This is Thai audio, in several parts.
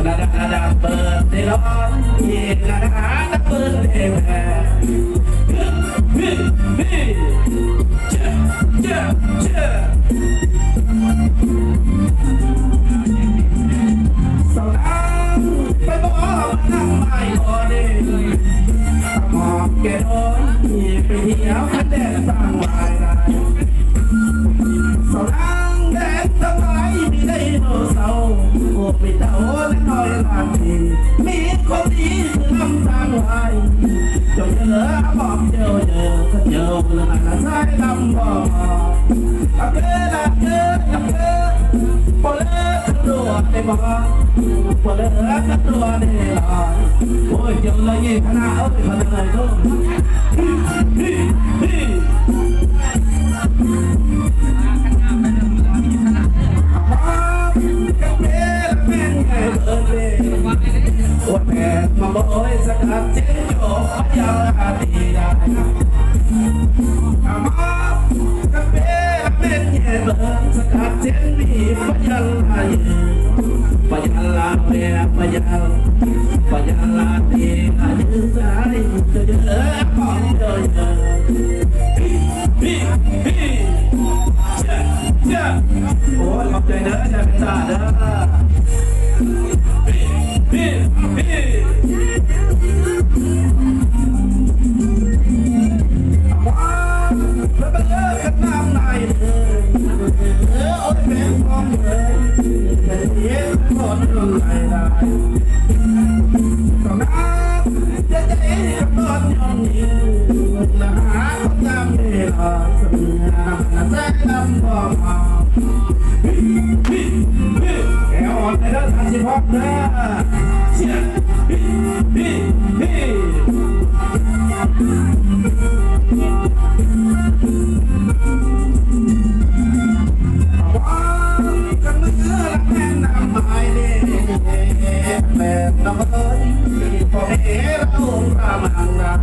ยขนาดน้ำหนาและแม่ที่บ้านระดับระดับเบิร์ดได้ร้อยระดับเบิร์ดได้แปดเฮ้เฮ้เจ้าเจ้าเจ้าพี่น้องจะถึงเราเอาเด็ก แม่มาบอกยีน้องสาวยังถึงแม่หาระดับระดับเปิดได้ร้อนยีระดับระเปิดได้แม่ฮึฮึเจ้าเจ้าเจ้าสาวน้ำไปบอกนั่งไม่พอดีหมอกแก่น้อยไปเที่ยวกันแดดสร้างวายได้ สาวนังแดงตะไคร้มีไดโนเสาร์พวกมีเต่าและน้ อยลานทีมีคนดีคือลำตางไว้จงเหลือบอกเจอเจอก็เจอเรื่องอะไรใช้ลำบอกอักเกออักเกออักเกอพอเลิกตัวได้บอกพอเลิกตัวได้ลอยโอ้ยเจอเลยยี่คณะเอ้ยคณะเลยก็ ม่มาบอกเอ้ยสักคำเจ๊โจ้ยาวอาดีได้อามากับเบ้เป็นแย่เบิร์สักคำเจ๊มีพยันลายพยันลาเบ้พยันพยันลาดีอายุสายเจอเจอของเจอเจอพี่พี่พี่เจ้าเจ้าโอ้ยขอบใจเด้อจเป็นตาเด้อ คนลงไหลได้ก็น้จะจะเอ๋ตอนยอมยิงนะหาคนจำได้หรอสมน้ำน่ะแซ่ลำบอกแกอ่อนในเรื่องทางสิพักเด้ เอ๋เราตามางได้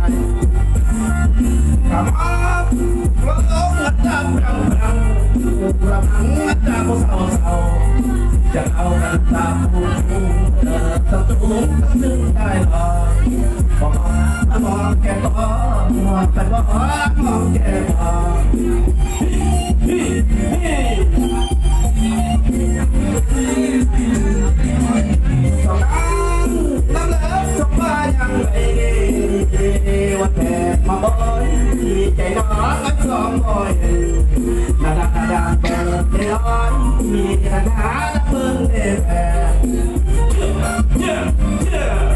กลับมาเราต้องงัดจับรังรังกระมังงัดจับเศร้าเศร้าจะเอากันตามผู้ผู้เออตะตุ้งตะตึงได้หรอบอกมาบอก chạy nó nó gió ngồi. Đà đà đà đà bờ thế on mi đà đà đà bờ thế về Yeah, yeah,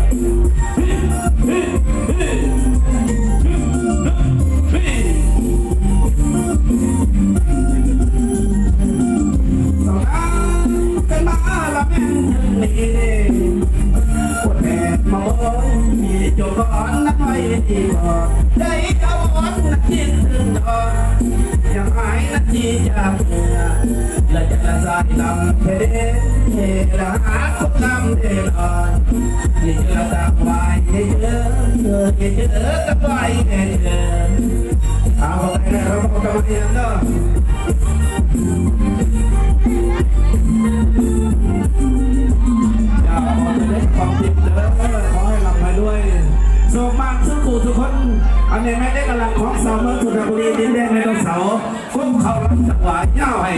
cho con nắp hay thì bờ đây đâu นาดาเพิ่งเดือนเจ้าเจ้าสองน้ำกันมาละแม่นี่ปวดแม่มาบ่อยมีโจก่อนนักไม่ดีก่อนได้เอาอ่อนนักคิดถึงดอนยังหายนาทีจากเมื่อและจะละสายลำเพเดละหาคนลำเดลอนนี่จะละตาไว้เยอะเยอะเยอะเยอะกับไว้เยอะเยอะเอาไปแล้วเราก็มาเรียนเนาะ คนอันนี้แม่ได้กำลังของสาวเมืองสุพรรณบุรีดินแดงในดวเสาคุ้มเขารับจังหวะย่าให้